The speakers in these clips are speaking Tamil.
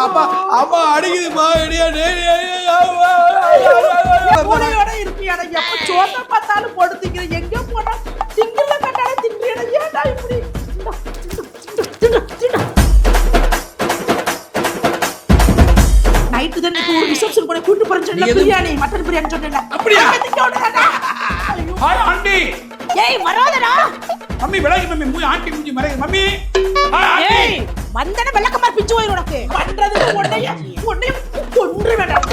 அப்பா அப்பா அம்மா அடிக்குதுமா அடியா மூளையோட இருப்பியாடா எப்ப சோத்த பார்த்தாலும் போட்டு திங்கிற எங்க போனா கட்டாலே ஏன்டா இப்படி நைட்டு தான் எனக்கு ஒரு ரிசப்ஷன் போய் கூட்டு போறேன்னு சொன்ன பிரியாணி மட்டன் பிரியாணி சொன்னேன்ல அப்படியா? ஹாய் ஆண்டி ஏய் வராதடா மம்மி விலகி மம்மி மூஞ்சி ஆண்டி மூஞ்சி மறைய மம்மி ஏய் வந்தன வெள்ளக்கமார் பிச்சு போயிரும் உனக்கு. பண்றது உன்னைய உன்னைய கொன்று வேண்டாம்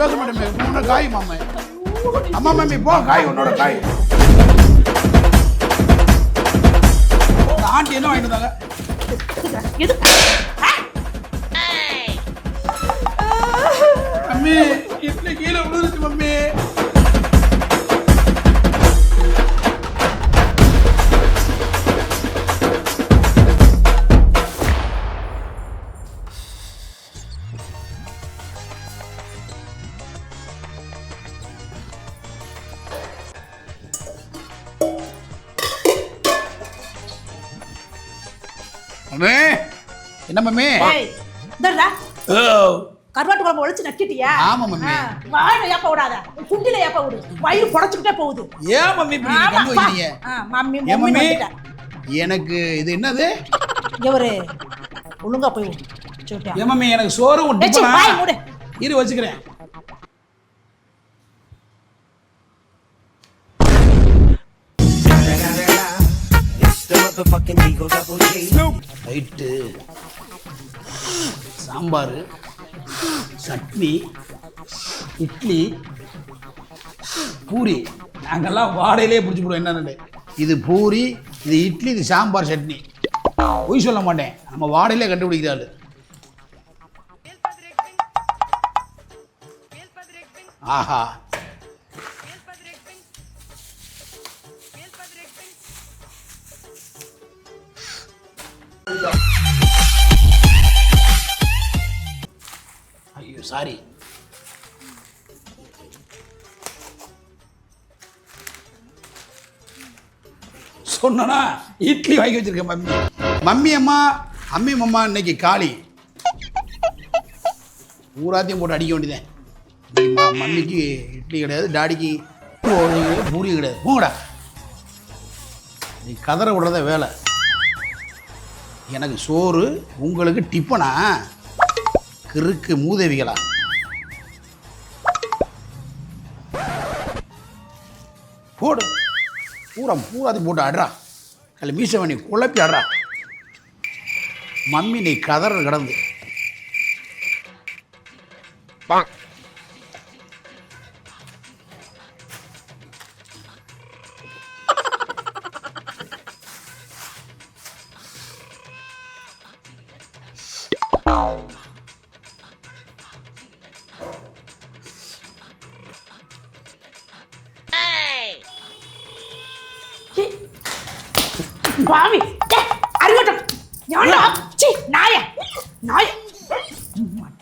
பேச மாட்டேன் உன்ன காய் மாமா. அம்மா மம்மி போ. காய் உன்னோட காய். ஆண்டி என்ன வாங்கிட்டு வந்தாங்க? எது? மம்மி இட்லி கீழே விழுந்துருச்சு மம்மி. கருவாட்டு குழம்பு ஒழிச்சு நக்கிட்டியா? ஆமா, மம்மி. வாழை ஏப்ப விடாத. குண்டில ஏப்ப விடு. வயிறு புடச்சுக்கிட்டே போகுது. ஏன் மம்மி இப்படி மம்மி மம்மி. எனக்கு இது என்னது? இவரு ஒழுங்கா போய் ஏன் மம்மி எனக்கு சோறு மூடு. இரு வச்சுக்கிறேன். ரைட்டு சாம்பார் சட்னி இட்லி பூரி. நாங்கள்லாம் வாடையிலே பிடிச்சி போடுவோம். என்னென்னு இது பூரி இது இட்லி இது சாம்பார் சட்னி. பொய் சொல்ல மாட்டேன். நம்ம வாடையிலே கண்டுபிடிக்கிறாள் ஆஹா. சாரி. சொன்னா இட்லி வாங்கி வச்சிருக்கேன் மம்மி. மம்மி அம்மா அம்மி அம்மா இன்னைக்கு காளி ஊராத்தையும் போட்டு அடிக்க வேண்டியதேன் மம்மிக்கு இட்லி கிடையாது டாடிக்கு பூரி- கிடையாது. போங்கடா. நீ கதற விடுறத வேலை. எனக்கு சோறு உங்களுக்கு டிஃபனா கிறுக்கு மூதேவிகளா? போடு. பூரா பூராத்தையும் போட்டு ஆடுறா. அதில் மீசவனி குழப்பி ஆடுறா. மம்மி நீ கதற கிடந்து. பா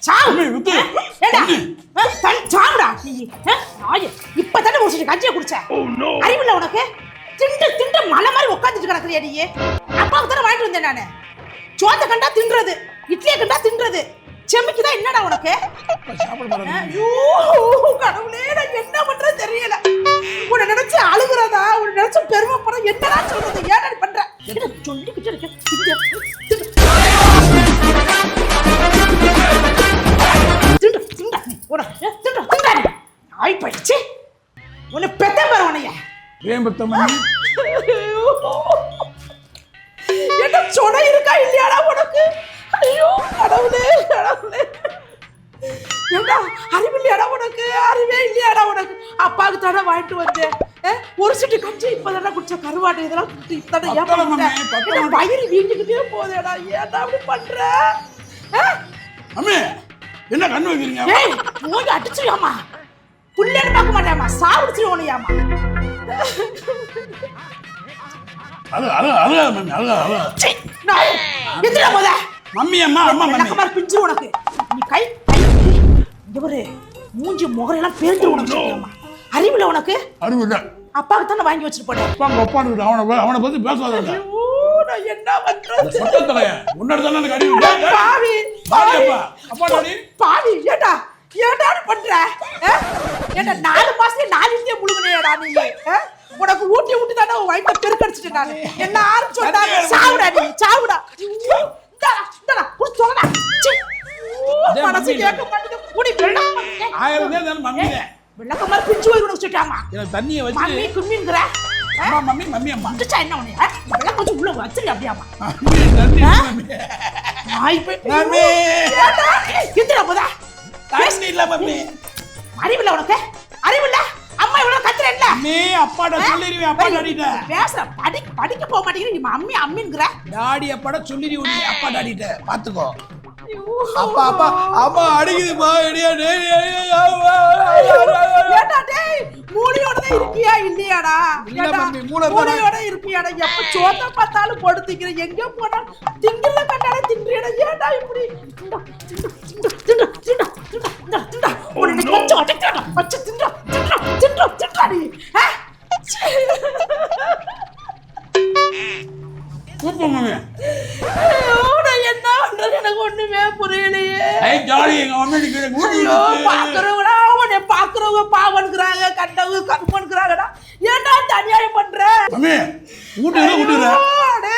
சாவு. விட்டு. ஏண்டா? தன் சாவுடா நீ. நாய இப்பதானே முடிச்சிட்டு கஞ்சியை குடிச்ச? அறிவில்ல உனக்கு? திண்டு திண்டு மலை மாதிரி உட்காந்துட்டு கிடக்குறியா நீ? அப்பாவுக்கு தானே வாங்கிட்டு வந்தேன் நானு. சோத்தை கண்டா தின்றது இட்லியை கண்டா தின்றது. செம்மிக்கு தான் என்னடா உனக்கு? சாப்பிட மாட்டேன் ஐயோ கடவுளே நான் என்ன பண்றது தெரியல. உன்னை நினைச்சு அழுகுறதா உன்னை நினைச்சு பெருமைப்பட என்னடா சொல்றது? இப்படி பண்ற? என்ன சொல்லிக்கிட்டு இருக்க. ஏன் பத்த மம்மி என்ன சொடை இருக்கா இல்லையாடா உனக்கு? ஐயோ கடவுளே கடவுளே. ஏண்டா அறிவில்லையாடா உனக்கு? அறிவே இல்லையாடா உனக்கு? அப்பாவுக்கு தானே வாங்கிட்டு வந்தேன். ஒரு சிட்டு கஞ்சி இப்பதானே குடிச்ச கருவாடு இதெல்லாம் இப்பதானே ஏன். என்ன வயிறு வீங்கிக்கிட்டே போதேடா ஏன்டா அப்படி பண்ற? அஹ்? மம்மி என்ன கண்ணு வைக்கிறீங்க? ஏய் மூஞ்சி அடிச்சிருவாமா புள்ளேன்னு பார்க்க மாட்டேமா சாப்பிடுச்சிருவோனையாமா அழு அழு அழு மம்மி அழு அழு. போத மம்மி அம்மா அம்மா மம்மி. பிஞ்சு உனக்கு? நீ கை இங்க பாரு மூஞ்சி முகரையெல்லாம் பேர்ந்து உனக்கு சொல்லியாமா அறிவுல உனக்கு? அறிவு இல்லை. அப்பாவுக்கு தானே வாங்கி வச்சுட்டு போனேன். அப்பாங்க ஒப்பான்னு அவனை அவனை பத்தி பேசாத என்ன பண்றது? உன்னோட தானே எனக்கு இல்லை. பாவி டாடியப்பா அப்பா. பாவி ஏடா ஏடா பண்ற? ஏடா நாலு மாசத்துல நாலு இந்திய முழுகுனேடா நீ? உனக்கு ஊட்டி ஊட்டி தானே உன் வயிற்ற பெருக்கடிச்சிட்டு நானு. என்ன ஆறு சொன்னாங்க சாவுடா நீ சாவுடா. இந்தா இந்தா குடி சொல்லடா சீ. ஊ, இதே மனசு மம்மி. கேட்க மாட்டேங்குது. குடி ஆயிரம் தான் மம்மி. தான் வெள்ளக்க மாதிரி பிஞ்சு போய் உனக்கு சொல்லிட்டாங்க எனக்கு தண்ணியை மம்மி வச்சு கும்மிங்கிற அம்மா மம்மி மம்மி அம்மா. வந்துச்சா என்ன உனக்கு? வெள்ளம் கொஞ்சம் உள்ள வச்சிரு அப்படியாமா மம்மி தண்ணி? மம்மி. நாய் போய் மம்மி. போதா? தண்ணி இல்ல மம்மி அறிவில்ல உனக்கு? அறிவில்ல? அம்மா இவ்வளவு கத்துற இல்ல? மம்மி அப்பாட்ட சொல்லிடுவேன் அப்பா டாடிட்ட. பேசுற படி படிக்க போக மாட்டேங்கிற நீ அம்மி அம்மிங்கிற. டாடி அப்பாட சொல்லிடுவேன் நீ அப்பா டாடிட்ட. பாத்துக்கோ. அப்பா அப்பா அம்மா அடிக்குதுப்பா எடியா டேய், டேய், ஏடா டேய் மூளையோட தான் இருக்கியா இல்லையாடா இல்ல ஏடா, மம்மி, மூளை மூளையோட இருக்கியாடா எப்ப சோத்த பார்த்தாலும் போட்டு திங்கிற எங்க போனா திங்கல கண்டாட திங்கறடா ஏடா இப்படி திண்டா, திண்டா, திண்டா, திண்டா, திண்டா, திண்டா, உன்னை கொஞ்சம் திண்டா, திண்டா, திண்டா, திண்டா நீ. சீ. சூப்பர் மம்மி ஐயோ, நான் என்ன பண்றது எனக்கு ஒண்ணுமே புரியலையே. டாடி எங்க மம்மி பாக்குறவங்களா? உன்னை பாக்குறவங்க பாவன்கிறாங்க கண்டவங்க கருமன்கிறாங்கடா ஏன்டா அநியாயம் பண்ற? மம்மி ஊட்டுற. ஊட்டுற அடே.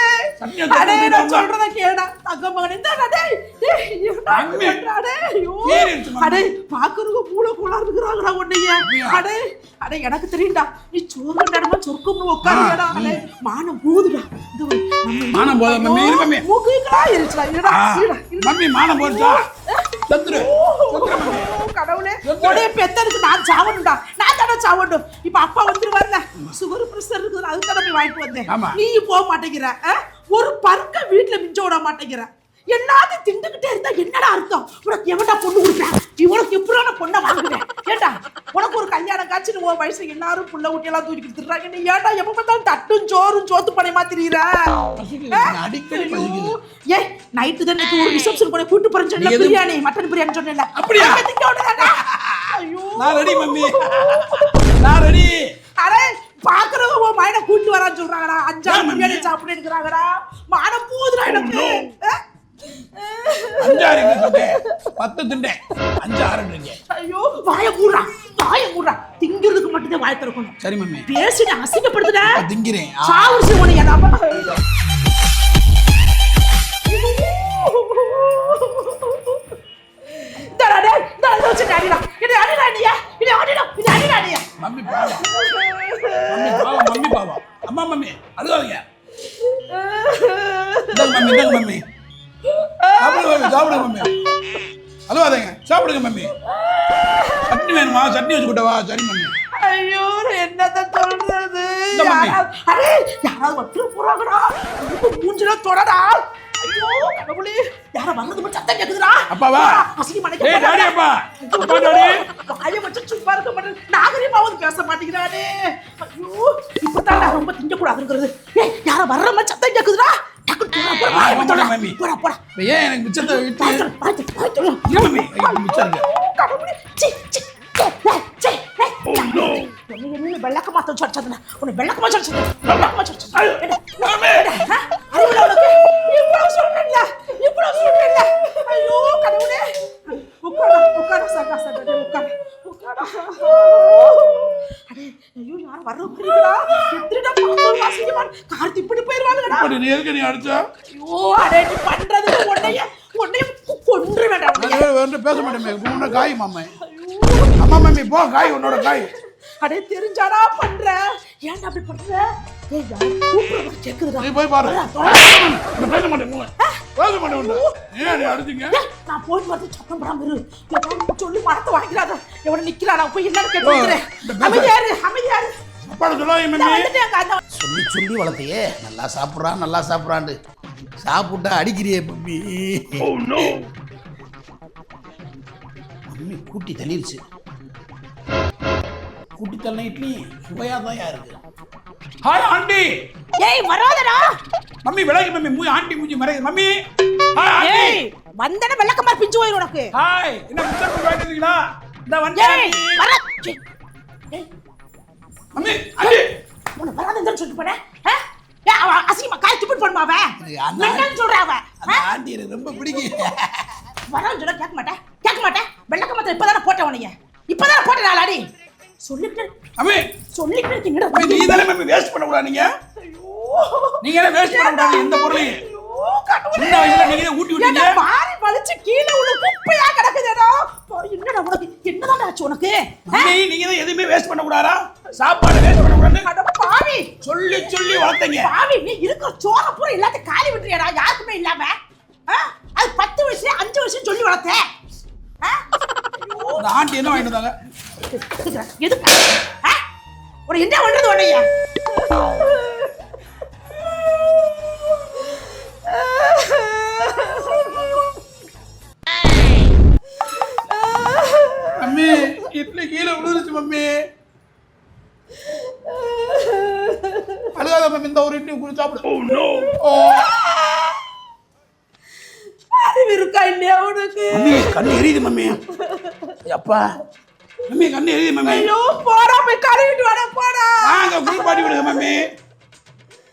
அடே, நான் சொல்றத கேடா தங்க மகனே இந்தாடா, டேய். அடே, பாக்குறவங்க மூளை கோளாறு இருக்கிறாங்கடா உன்னைய. அடே, அடே, எனக்கு தெரியும்டா. நீ சோறு நேரமா சொர்க்கம்னு உட்காருடா அடே. மானம் போகுதுடா. இந்த ஒரு, மானம் போதா, மம்மி, இரு, இருடா மானம் போச்சா செத்துரு கடவுளே. உடைய பெத்ததுக்கு நான் சாவணும்டா. நான் தானே சாவணும். இப்ப அப்பா வந்துருவார்ல சுகர் பிரஷர் இருக்குது அது தானே போய் வாங்கிட்டு வந்தேன். நீ போக மாட்டேங்கிற? ஒரு பருக்க வீட்டுல மிஞ்ச விட மாட்டேங்கிற. எல்லாத்தையும் திண்டுகிட்டே இருந்தா என்னடா அர்த்தம்? உனக்கு எவன்டா பொண்ணு கொடுப்பேன் இவனுக்கு எப்படியான பொண்ணை வாங்குவேன்? ஏண்டா? உனக்கு ஒரு கல்யாணம் காட்சி உன் வயசுல எல்லாரும் புள்ள ஊட்டி எல்லாம் தூக்கி கொடுத்துறாங்க நீ ஏன்டா எப்ப பார்த்தாலும் தட்டும் சோறும் சோத்து பணையமா திரியிற. ஏய் நைட்டு தான் ஒரு ரிசப்ஷன் போய் கூட்டு போறேன்னு சொன்ன பிரியாணி மட்டன் பிரியாணி சொன்னேன்ல. அப்படியா? ஐயோ. நான் ரெடி மம்மி. நான் ரெடி பாக்குறவங்க உன் மயனை கூட்டு வரான்னு சொல்றாங்கடா. அஞ்சாறு? பிரியாணி சாப்பிட்டு இருக்கிறாங்கடா மானம் போகுதுடா எனக்கு அஹ்? அஞ்சாறு எங்க சொன்னேன் பத்து திண்டேன் அஞ்சு ஆறுன்றீங்க ஐயோ வாய மூடுறா வாய மூடுறா. திங்கிறதுக்கு மட்டும்தான் வாய திறக்கணும். சரி மம்மி. பேசிட்டு அசிங்கப்படுத்துட. திங்கிறேன். ஆ. சாவரிசி உனக்கு அடிடா. நீயா. மம்மி பாவம். மம்மி பாவம் மம்மி பாவம். அம்மா மம்மி இந்தாங்க மம்மி மம்மி. சாப்பிடுங்க மம்மி. அழுவாதீங்க. சாப்பிடுங்க மம்மி. சட்னி வேணுமா? சட்னி வச்சு கூட்டவா சரி மம்மி. ஐயோ என்னத்த சொல்றது? இந்த மம்மி. யாராவது வந்துட போறாங்கடா. மூஞ்சில தொடடா. ஐயோ கடவுளே. யாரா வர்றது மட்டும் சத்தம் கேக்குதுடா. அப்பாவா? அசிங்க மணிக்கு டேய் டாடி அப்பா. அப்பா டாடி வாய வச்சு சும்மா இருக்க மாட்டேன். நாகரிகமாவது பேச மாட்டேங்கிறானே. ஐயோ இப்பதான் ரொம்ப திங்க கூடாதுங்கிறது ஏய் யாரா வர்ற மாதிரி சத்தம் கேக்குதுடா டக்கு போடா போடா மம்மி. போடா போடா. ஏன் எனக்கு மிச்சத்தை விட்டு ஐயோ, மிச்சம் என்ன வெள்ளக்கமா சொல்லிச்சதுல உன்னை வெள்ளக்கமா சொல்லிச்சது வெள்ளக்கமா வாசிக்கமா கார்த்தி இப்படி போயிருவாங்கடா இப்படி நீ எதுக்கு நீ அடிச்சா? ஐயோ அடே நீ பண்றது உன்னைய உன்னைய கொன்று வேண்டாம் வந்து பேச மாட்டேன் உன்னோட காய் மாமே. அம்மா மம்மி போ காய் உன்னோட காய். அடே தெரிஞ்சாடா பண்ற? ஏன்டா அப்படி பண்ற? ஏய் யார் கூப்பிடுறது? கேக்குதுடா. நீ போய் பாரு. நான் பேச மாட்டேன். பேச மாட்டேன் உன்னை. ஏன் அடிச்சீங்க? நான் போயிட்டு வந்து சத்தம் போடாம இரு. சொல்லி மரத்தை வாங்கிடாத. எவன நிக்கிறா நான் போய் என்னன்னு கேட்டு வந்துறேன் அமைதியாரு அமைதியாரு சொல்லி சொல்லி வளர்த்தையே. நல்லா சாப்பிட்றான் நல்லா சாப்பிட்றான்ட்டு. சாப்பிட்டா அடிக்கிறியே மம்மி. மம்மி கூட்டி தள்ளிருச்சு. கூட்டி தள்ள இட்லி சுவையா தான் இருக்கு. ஹாய் ஆண்டி ஏய் வராதடா. மம்மி விலகி மம்மி. மூ ஆண்டி மூஞ்சி மறையுது. மம்மி. ஹாய் ஆண்டி ஏய் வந்தன வெள்ளக்கமா பிஞ்சு போயிரும் உனக்கு. ஹாய் என்ன மிச்சர் பண்ணி வாங்கிட்டீங்களா இந்த ஏய் வந்தேன் வர. ஏய். மம்மி ஆண்டி உன்னை வராதுன்னு சொல்லிட்டு அவ அசிங்கமா காய் துப்பிட்டு போடுமா அவன் என்னன்னு சொல்ற அவன் ஆண்டி எனக்கு ரொம்ப பிடிக்கும். வரேன்னு சொன்னா கேட்க மாட்டேன். கேட்க மாட்டேன். வெள்ளக்க மாத்திரம் இப்பதானே போட்டேன் உனைய இப்பதானே போட்டேன் நாளாடி சொல்லிட்டு மம்மி சொல்லிட்டு இருக்கீங்கடா மம்மி, நீ தானே வேஸ்ட் பண்ண கூடாது நீங்க. ஐயோ. நீங்க என்ன வேஸ்ட் பண்ண கூடாது எந்த பொருளையும். சின்ன வயசுல நீங்க ஊட்டி விட்டீங்க. மாறி வலிச்சு கீழே உள்ள குப்பையா கிடக்குதேடா பாரு, என்னடா உனக்கு? என்னதான் ஆச்சு உனக்கு? நீங்க தான் எதுவுமே வேஸ்ட் பண்ண கூடாதா சாப்பாடு வேஸ்ட் பண்ண கூடாது பாவி. சொல்லி சொல்லி வளர்த்தீங்க. பாவி நீ இருக்கிற சோற பூரா எல்லாத்தையும் காலி விட்டுறியாடா யாருக்குமே இல்லாம? அது பத்து வருஷம் அஞ்சு வருஷம் சொல்லி அந்த ஆண்டி என்ன வாங்கிட்டு வந்தாங்க? எதுக்கு? என்ன பண்றது உன்னைய? சாப்பிடு. ஓ. அறிவு இருக்கா இல்லையா உனக்கு? மம்மி கண்ணு எரியுது மம்மி. அப்பா மம்மி கண்ணு எரியுது மம்மி. ஐயோ போடா போய் கழுவிட்டு வாடா போடா. வாங்க குளிப்பாட்டி விடுங்க மம்மி.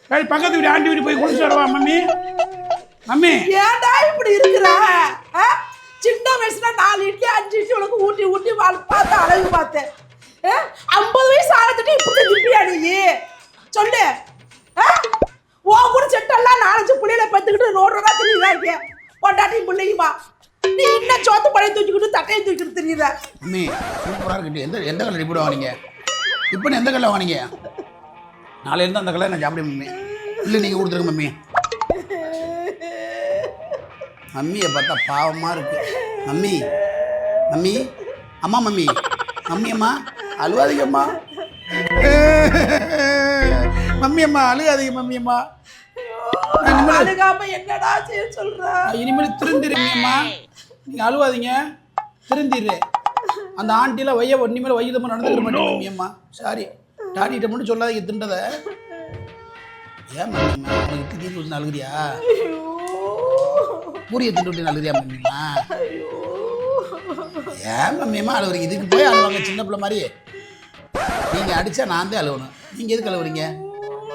சரி பக்கத்து வீடு ஆண்டி வீடு போய் குளிச்சு வரவா மம்மி? மம்மி. ஏன்டா இப்படி இருக்கிற? ஆ? சின்ன வயசுல நாலு இட்லி அஞ்சு இட்லி உனக்கு ஊட்டி ஊட்டி பார்த்து அழகு பார்த்தேன்? ஐம்பது வயசு ஆனதுட்டு இப்படி நிப்பியா நீ? சொல்லு ஆ? உன் கூட செட்டெல்லாம் நாலஞ்சு புள்ளையில பத்துக்கிட்டு ரோடு ரோடா தெரியுதா பொண்டாட்டி பிள்ளையுமா? நீ என்ன சோத்து பழைய தூக்கிக்கிட்டு தட்டையை தூக்கிட்டு தெரியல மம்மி சூப்பராக இருக்கட்டும் எந்த எந்த கலர் இப்படி வாங்கினீங்க? இப்போ எந்த கலர் வாங்கினீங்க? நாளையிலேருந்து அந்த கலர் நான் சாப்பிட மம்மி. இல்லை நீங்கள் கொடுத்துருங்க மம்மி. மம்மியை பார்த்தா பாவமாக இருக்கு. Mummy mummy. அம்மா மம்மி. மம்மி அம்மா. அழுவாதீங்க அம்மா. மம்மி அம்மா. அழுகாதீங்க மம்மி அம்மா. இனிமேல் அழுகாம என்னடா செய்ய சொல்ற? நான் இனிமேல் திருந்திருங்கம்மா நீங்கள் அழுவாதீங்க. திருந்திரு. அந்த ஆண்டிலாம் வைய இனிமேல் வையதமாக நடந்துக்கிற மாட்டேன் மம்மியம்மா சாரி. டாடிகிட்ட மட்டும் சொல்லாதீங்க தின்றத. ஏன் உனக்கு திடீர்னு வந்து அழுகுறியா பூரியை திண்டு அழுகுறியா மம்மியம்மா ஐயோ. ஏன் மம்மியம்மா அழுகுறீங்க இதுக்கு போய் அழுவாங்க சின்ன பிள்ளை மாதிரி. நீங்கள் அடித்தா நான் தான் அழுவணும். நீங்கள் எதுக்கு அழுகுறீங்க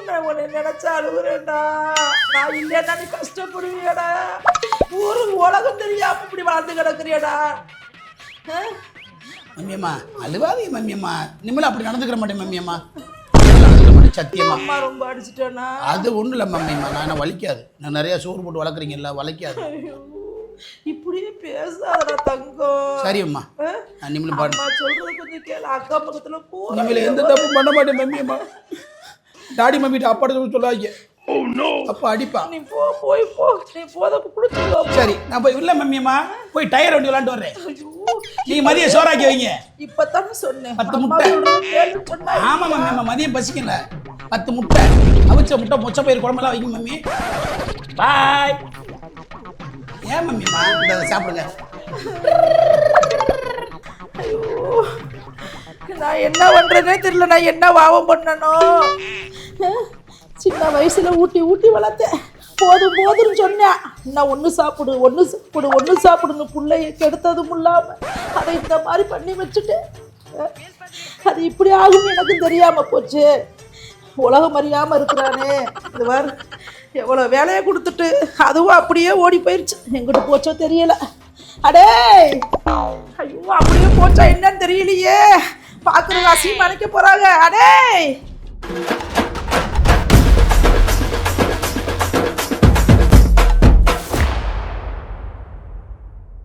நான் உன்னை நினைச்சா அழுகுறேன்டா. நான் இல்லைன்னா நீ கஷ்டப்படுவியடா ஒரு உலகம் தெரியாம இப்படி வாழ்ந்து கிடக்குறியடா? மம்மியம்மா அழுவாதீங்க மம்மியம்மா. இனிமேல் அப்படி நடந்துக்கிற மாட்டேன் மம்மியம்மா. சத்தியமா அம்மா ரொம்ப அடிச்சிட்டேனா? அது ஒன்றும் இல்லை மம்மிம்மா நான் வலிக்காது. நான் நிறையா சோறு போட்டு வளர்க்குறீங்கல்ல வலிக்காது. இப்படியே பேசாதடா தங்கம். சரி அம்மா ஆ? நான் இனிமேல் பாடு. சொல்றது கொஞ்சம் கேளு. அக்கா பக்கத்துல போ எந்த தப்பும் பண்ண மாட்டேன் மம்மியம்மா. டாடி மம்மிட்ட அப்பாட்ட சொல்லி சொல்லாதீங்க அப்பா அடிப்பா. நீ போ போய் போ. நீ போதப்ப குளிச்சுக்கோ. சரி நான் போய் இல்லை மம்மியம்மா போய் டயர் வண்டி விளாண்டு வர்றேன். ஐயோ. நீங்கள் மதியம் சோறாக்கி வைங்க. இப்பதானே சொன்னேன். பத்து அம்மா முட்டை. ஆமாம் மம்மியம்மா மதியம் பசிக்கல. பத்து முட்டை. அவிச்ச முட்டை மொச்ச பயிர் குழம்பெல்லாம் வைங்க மம்மி. பாய் ஏன் மம்மிம்மா இந்த சாப்பிடுங்க? நான் என்ன பண்றேனே தெரியல. நான் என்ன பாவம் பண்ணணும் சின்ன வயசில் ஊட்டி ஊட்டி வளர்த்தேன். போதும் போதும்னு சொன்னேன். நான் ஒன்று சாப்பிடு ஒன்று சாப்பிடு ஒன்று சாப்பிடுன்னு பிள்ளைய கெடுத்ததும் இல்லாமல் அதை இந்த மாதிரி பண்ணி வச்சுட்டு அது இப்படி ஆகும் எனக்கும் தெரியாமல் போச்சு. உலகம் அறியாமல் இருக்கிறானே. இது மாதிரி எவ்வளோ வேலையை கொடுத்துட்டு அதுவும் அப்படியே ஓடி போயிடுச்சு எங்கிட்ட போச்சோ தெரியல. அடே! ஐயோ அப்படியே போச்சா என்னன்னு தெரியலையே. பார்க்குறது அசிங்கமா நினைக்க போகிறாங்க அடே!